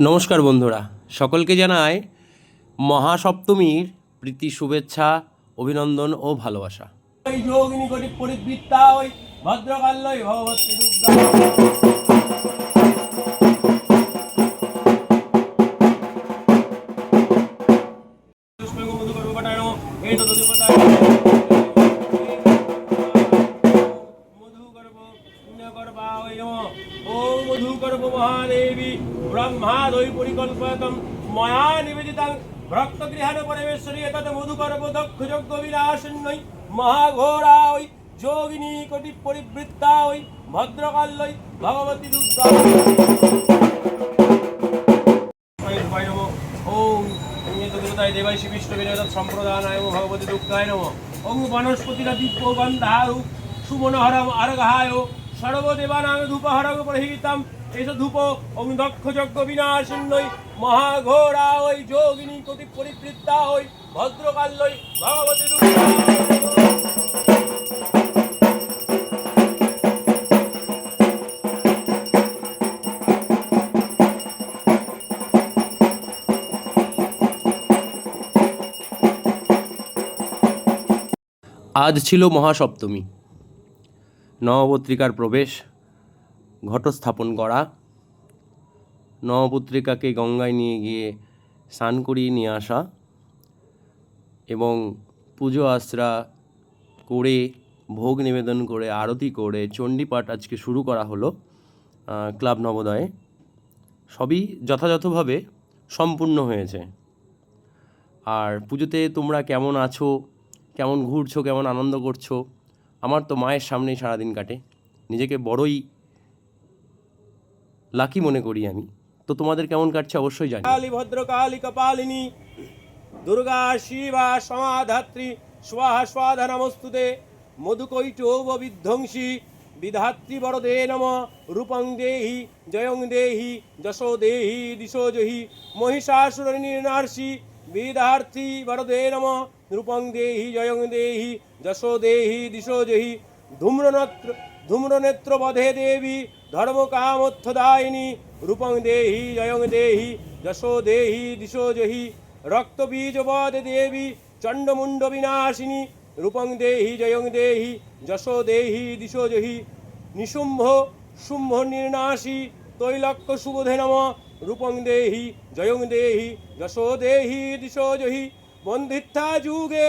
নমস্কার বন্ধুরা সকলকে জানায় মহাসপ্তমীর প্রীতি শুভেচ্ছা অভিনন্দন ও ভালোবাসা। পুণ্য নম ও মধু করব মহাদেবী ব্রহ্মা পরিকল্পতম ময়া নিবেদিতাং ভক্ত পরমেশ্বরী এতদ মধু করব দক্ষ মহাঘোরা ওই যোগিনী কোটি ওম ওম সর্বদেবানাম ধূপহরম প্রহিতাম। এস ধূপ ওম দক্ষ যজ্ঞ বিনাশিন্নই মহাঘোরা ওই যোগিনী কোটি পরিবৃত্তা ওই ভদ্রকাল্যই ভগবতী আজ ছিল মহাসপ্তমী। নবপত্রিকার প্রবেশ, ঘটস্থাপন করা। নবপত্রিকাকে গঙ্গায় নিয়ে গিয়ে স্নান করিয়ে নিয়ে আসা এবং পুজো আশ্রা করে, ভোগ নিবেদন করে, আরতি করে, চণ্ডীপাঠ আজকে শুরু করা হলো ক্লাব নবোদয়ে। সবই যথাযথভাবে সম্পূর্ণ হয়েছে। আর পুজোতে তোমরা কেমন আছো, কেমন ঘুরছো, কেমন আনন্দ করছ আমার তো মায়ের সামনেই সারাদিন কাটে। নিজেকে বড়ই লাকি মনে করি আমি। তো তোমাদের কেমন কাটছে অবশ্যই জানি। কালী ভদ্রকালী কপালিনী, দুর্গা, শিবা, সমাধাত্রী, স্বাহা, স্বাধা নমস্তুতে মধুকৈটব বিধ্বংসী বিধাত্রী বরদে নম, রূপং দেহি, জয়ং দেহি যশো দেহি দিশো জহি মহিষাসুর নির্নার্ষি বিধার্থী বরদে নম রূপং দেহি জয়ং দেহি যশো দেহি দিশো জহি ধূম্রনেত্র ধূম্রনেত্র বধে দেবী ধর্ম কামোত্থদায়িনী রূপং দেহি জয়ং দেহি যশো দেহি দিশো জহি রক্তবীজ বধে দেবী চণ্ডমুণ্ড বিনাশিনী রূপং দেহি জয়ং দেহি যশো দেহি দিশো জহি নিশুম্ভ রূপং দেহি জয়ং দেহি যশো দেহি দিশো জহি বন্ধিত্থা যুগে